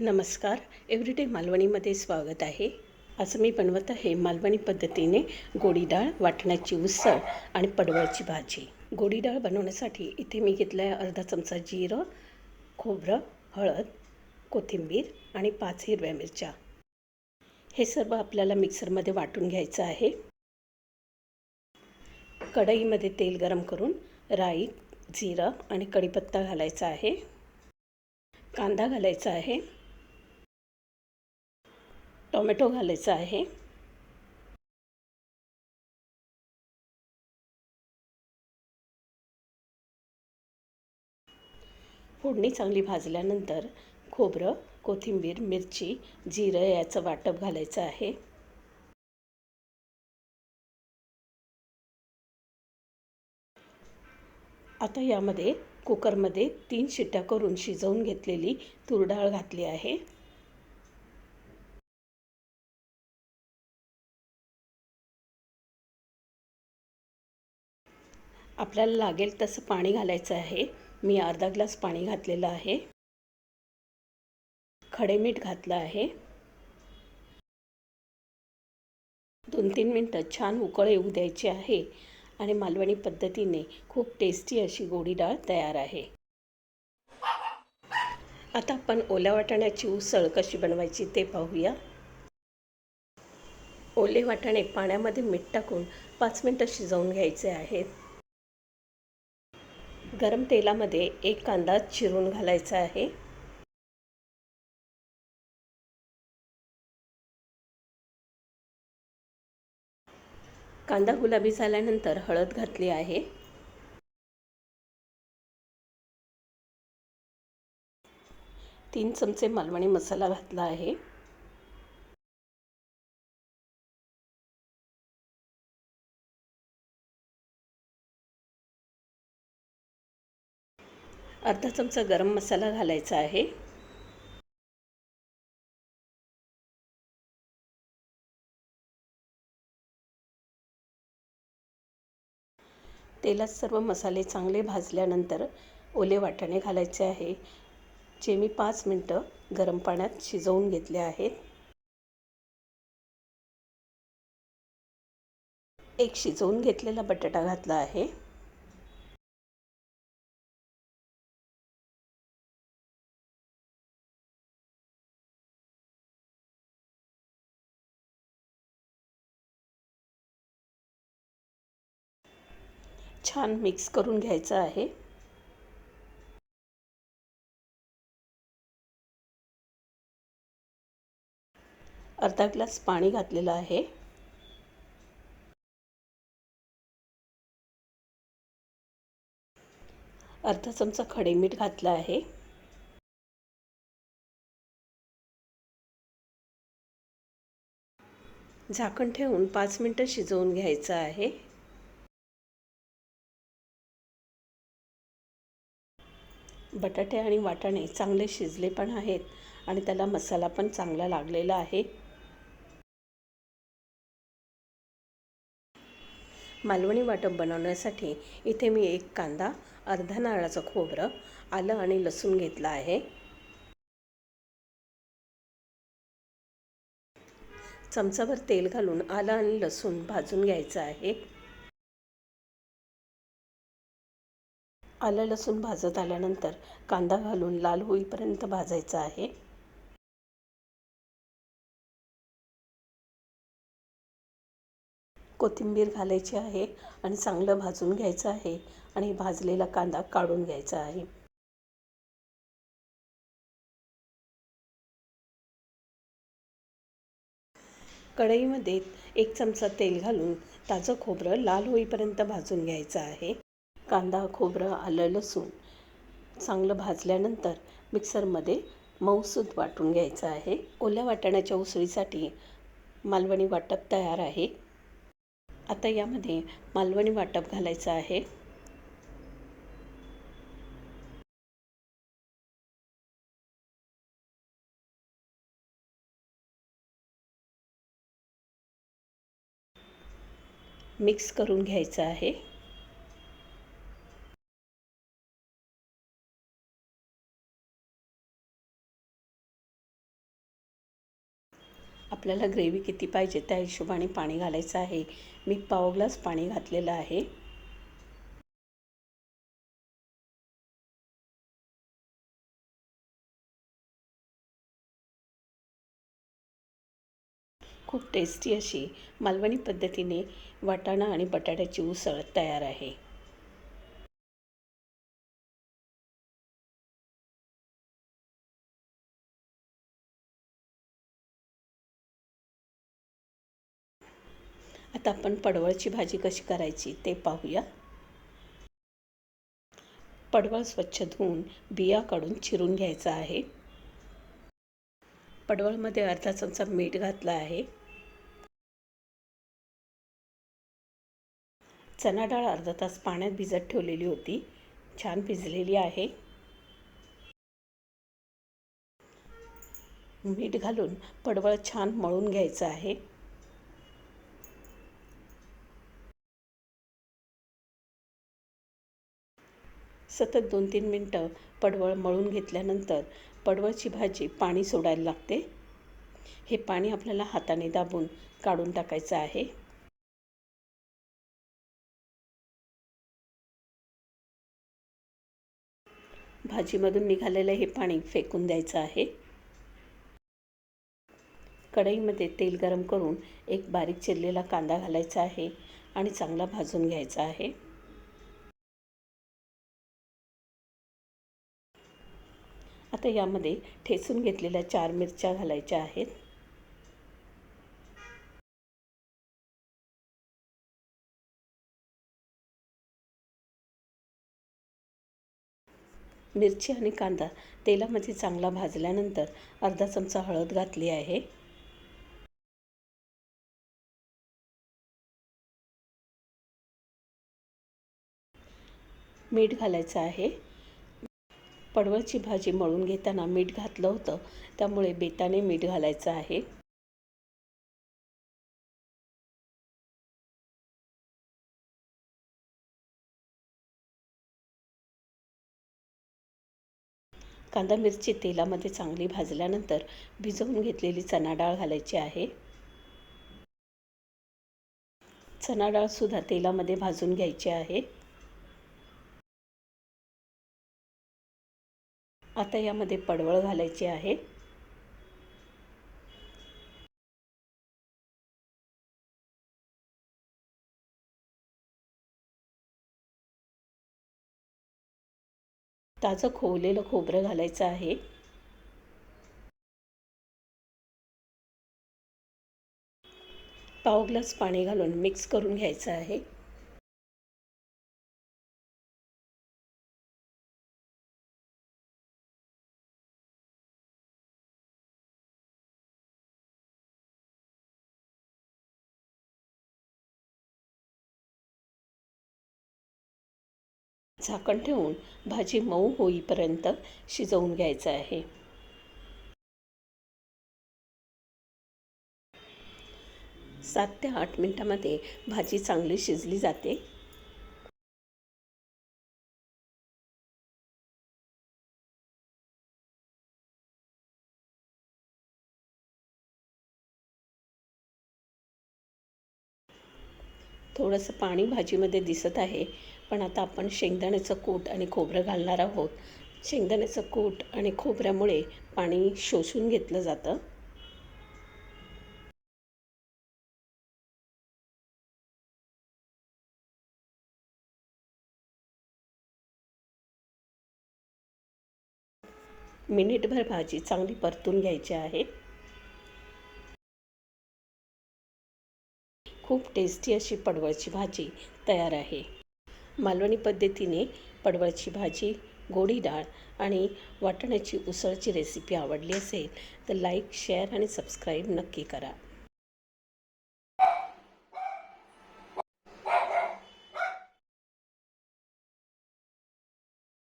नमस्कार. एव्हरीडे मालवणीमध्ये स्वागत आहे. आज मी बनवत आहे मालवणी पद्धतीने गोडी डाळ वाटण्याची उसळ आणि पडवळची भाजी. गोडी डाळ बनवण्यासाठी इथे मी घेतलं आहे अर्धा चमचा जिरं खोबरं हळद कोथिंबीर आणि पाच हिरव्या मिरच्या. हे सर्व आपल्याला मिक्सरमध्ये वाटून घ्यायचं आहे. कढईमध्ये तेल गरम करून राई जिरं आणि कढीपत्ता घालायचा आहे. कांदा घालायचा आहे. टोमॅटो घालायचा आहे. फोडणी चांगली भाजल्यानंतर खोबरं कोथिंबीर मिरची जिरं याचं वाटप घालायचं आहे. आता यामध्ये कुकरमध्ये तीन शिट्ट्या करून शिजवून घेतलेली तूर डाळ घातली आहे. आपल्याला लागेल तसं पाणी घालायचं आहे. मी अर्धा ग्लास पाणी घातलेलं आहे. खडे मीठ घातलं आहे. दोन तीन मिनटं छान उकळ येऊ द्यायची आहे आणि मालवणी पद्धतीने खूप टेस्टी अशी गोडी डाळ तयार आहे. आता आपण ओल्या वाटाण्याची उसळ कशी बनवायची ते पाहूया. ओले वाटाणे पाण्यामध्ये मीठ टाकून पाच मिनटं शिजवून घ्यायचे आहेत. गरम तेलामध्ये एक कांदा चिरून घालायचा आहे. कांदा गुलाबी झाल्यानंतर हळद घातली आहे. तीन चमचे मालवणी मसाला घातला आहे. अर्धा चमचा गरम मसाला घालायचा आहे. तेलात सर्व मसाले चांगले भाजल्यानंतर ओले वाटाणे घालायचे आहे. जे मी पाच मिनटं गरम पाण्यात शिजवून घेतले आहेत. एक शिजवून घेतलेला बटाटा घातला आहे. छान मिक्स करून घ्यायचं आहे. अर्धा ग्लास पाणी घातलेलं आहे. अर्धा चमचा खडे मीठ घातलं आहे. झाकण ठेवून पाच मिनटं शिजवून घ्यायचं आहे. बटाटे आणि वाटाणे चांगले शिजले पण आहेत आणि त्याला मसाला पण चांगला लागलेला आहे. मालवणी वाटप बनवण्यासाठी इथे मी एक कांदा अर्धा नारळाचं खोबरं आलं आणि लसूण घेतलं आहे. चमचाभर तेल घालून आलं आणि लसूण भाजून घ्यायचं आहे. आलं लसूण भाजत आल्यानंतर कांदा घालून लाल होईपर्यंत भाजायचा आहे. कोथिंबीर घालायची आहे आणि चांगलं भाजून घ्यायचं आहे आणि भाजलेला कांदा काढून घ्यायचा आहे. कढईमध्ये एक चमचा तेल घालून ताजं खोबरं लाल होईपर्यंत भाजून घ्यायचं आहे. कांदा खोबरं आलं लसूण चांगलं भाजल्यानंतर मिक्सरमध्ये मऊसूद वाटून घ्यायचं आहे. ओल्या वाटाण्याच्या उसळीसाठी मालवणी वाटप तयार आहे. आता यामध्ये मालवणी वाटप घालायचं आहे. मिक्स करून घ्यायचं आहे. आपल्याला ग्रेव्ही किती पाहिजे त्या हिशोबाने पाणी घालायचं आहे. मी पाव ग्लास पाणी घातलेलं आहे. खूप टेस्टी अशी मालवणी पद्धतीने वाटाणा आणि बटाट्याची उसळ तयार आहे. आता आपण पडवळची भाजी कशी करायची ते पाहूया. पडवळ स्वच्छ धुवून बिया काढून चिरून घ्यायचा आहे. पडवळमध्ये अर्धा चमचा मीठ घातला आहे. चना डाळ अर्धा तास पाण्यात भिजत ठेवलेली होती. छान भिजलेली आहे. मीठ घालून पडवळ छान मळून घ्यायचं आहे. सतत दोन तीन मिनटं पडवळ मळून घेतल्यानंतर पडवळची भाजी पाणी सोडायला लागते. हे पाणी आपल्याला हाताने दाबून काढून टाकायचं आहे. भाजीमधून निघालेलं हे पाणी फेकून द्यायचं आहे. कढईमध्ये तेल गरम करून एक बारीक चिरलेला कांदा घालायचा आहे आणि चांगला भाजून घ्यायचा आहे. आता यामध्ये ठेचून घेतलेल्या चार मिरच्या घालायच्या आहेत. मिरची आणि कांदा तेलामध्ये चांगला भाजल्यानंतर अर्धा चमचा हळद घातली आहे. मीठ घालायचं आहे. पडवळची भाजी मळून घेताना मीठ घातलं होतं. त्यामुळे बेताने मीठ घालायचं आहे. कांदा मिरची तेलामध्ये चांगली भाजल्यानंतर भिजवून घेतलेली चणा डाळ घालायची आहे. चणा डाळसुद्धा तेलामध्ये भाजून घ्यायची आहे. आता यामध्ये पडवळ घालायचे आहे. ताजं खोवलेलं खोबरं घालायचं आहे. पाव ग्लास पाणी घालून मिक्स करून घ्यायचं आहे. झाकण ठेवून भाजी मऊ होईपर्यंत शिजवून घ्यायचं आहे. सात ते आठ मिनटामध्ये भाजी चांगली शिजली जाते. थोडंसं पाणी भाजीमध्ये दिसत आहे. पण आता आपण शेंगदाण्याचं कूट आणि खोबरं घालणार आहोत. शेंगदाण्याचं कूट आणि खोबऱ्यामुळे पाणी शोषून घेतलं जातं. मिनिटभर भाजी चांगली परतून घ्यायची आहे. खूप टेस्टी अशी पडवळची भाजी तयार आहे. मालवणी पद्धतीने पडवळची भाजी गोडी डाळ आणि वाटण्याची उसळची रेसिपी आवडली असेल तर लाईक शेअर आणि सबस्क्राईब नक्की करा.